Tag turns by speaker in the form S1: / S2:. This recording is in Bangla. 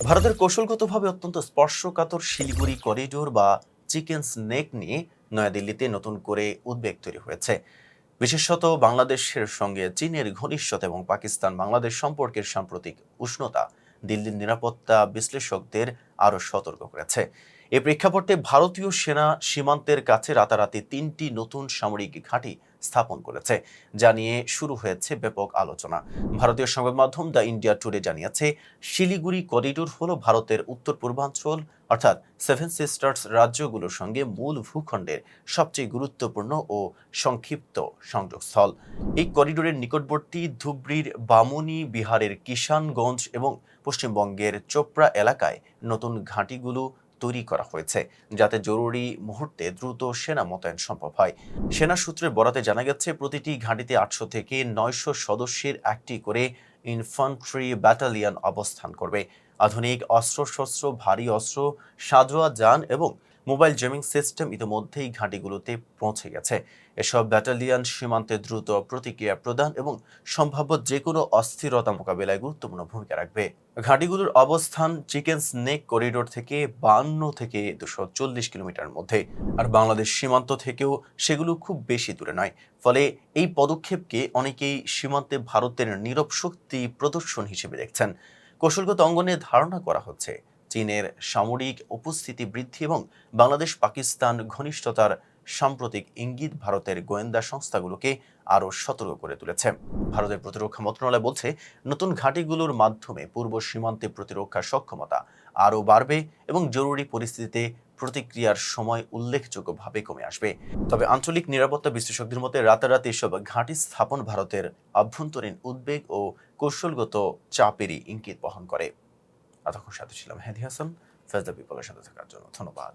S1: ভারতের কৌশলগতভাবে অত্যন্ত স্পর্শকাতর শিলিগুড়ি করিডোর বা চিকেন স্নেক নিয়ে নয়াদিল্লিতে নতুন করে উদ্বেগ তৈরি হয়েছে। বিশেষত বাংলাদেশের সঙ্গে চীনের ঘনিষ্ঠতা এবং পাকিস্তান বাংলাদেশ সম্পর্কের সাম্প্রতিক উষ্ণতা দিল্লির নিরাপত্তা বিশ্লেষকদের আরও সতর্ক করেছে। এ প্রেক্ষাপটে ভারতীয় সেনা সীমান্তের কাছে রাতারাতি তিনটি নতুন সামরিক ঘাঁটি স্থাপন করেছে, যা নিয়ে শুরু হয়েছে ব্যাপক আলোচনা। ভারতীয় সংবাদ মাধ্যম দ্য ইন্ডিয়া টুডে জানিয়েছে, শিলিগুড়ি করিডোর হল ভারতের উত্তর পূর্বাঞ্চল, অর্থাৎ সেভেন সিস্টার্স রাজ্যগুলোর সঙ্গে মূল ভূখণ্ডের সবচেয়ে গুরুত্বপূর্ণ ও সংক্ষিপ্ত সংযোগস্থল। এই করিডোরের নিকটবর্তী ধুবড়ির বামুনি, বিহারের কিষানগঞ্জ এবং পশ্চিমবঙ্গের চোপড়া এলাকায় নতুন ঘাঁটিগুলো তৈরি করা হয়েছে, যাতে জরুরি মুহূর্তে দ্রুত সেনা মোতায়েন সম্ভব হয়। সেনা সূত্রের বরাতে জানা গেছে, প্রতিটি ঘাঁটিতে আটশো থেকে নয়শো সদস্যের একটি করে ইনফ্যান্ট্রি ব্যাটালিয়ন অবস্থান করবে। আধুনিক অস্ত্রশস্ত্র, ভারী অস্ত্র সাজোয়া যান এবং মোবাইল জেমিং সিস্টেম ইতিমধ্যেই ঘাঁটিগুলোতে পৌঁছে গেছে। এসব ব্যাটালিয়ন সীমান্তে দ্রুত প্রতিক্রিয়া প্রদান এবং সম্ভাব্য যে কোনো অস্থিরতা মোকাবিলায় গুরুত্বপূর্ণ ভূমিকা রাখবে। ঘাঁটিগুলোর অবস্থান চিকেন স্নেক করিডোর থেকে বান্ন থেকে দুশো চল্লিশ কিলোমিটার মধ্যে। আর বাংলাদেশ সীমান্ত থেকেও সেগুলো খুব বেশি দূরে নয়। ফলে এই পদক্ষেপকে অনেকেই সীমান্তে ভারতের নীরব শক্তি প্রদর্শন হিসেবে দেখছেন। কৌশলগত অঙ্গনে ধারণা করা হচ্ছে চীনের সামরিক উপস্থিতি বৃদ্ধি এবং বাংলাদেশ পাকিস্তান ঘনিষ্ঠতার সাম্প্রতিক ইঙ্গিত ভারতের গোয়েন্দা সংস্থাগুলোকে আরও সতর্ক করে তুলেছে। ভারতের প্রতিরক্ষা মন্ত্রণালয় বলছে, নতুন ঘাঁটিগুলোর মাধ্যমে পূর্ব সীমান্তে প্রতিরক্ষা সক্ষমতা আরও বাড়বে এবং জরুরি পরিস্থিতিতে প্রতিক্রিয়ার সময় উল্লেখযোগ্যভাবে কমে আসবে। তবে আঞ্চলিক নিরাপত্তা বিশ্লেষকদের মতে, রাতারাতি এসব ঘাঁটি স্থাপন ভারতের আভ্যন্তরীণ উদ্বেগ ও কৌশলগত চাপেরই ইঙ্গিত বহন করে। এতক্ষণ সাথে ছিলাম হ্যাদি হাসান। ফেজদা বিপলের সাথে থাকার জন্য ধন্যবাদ।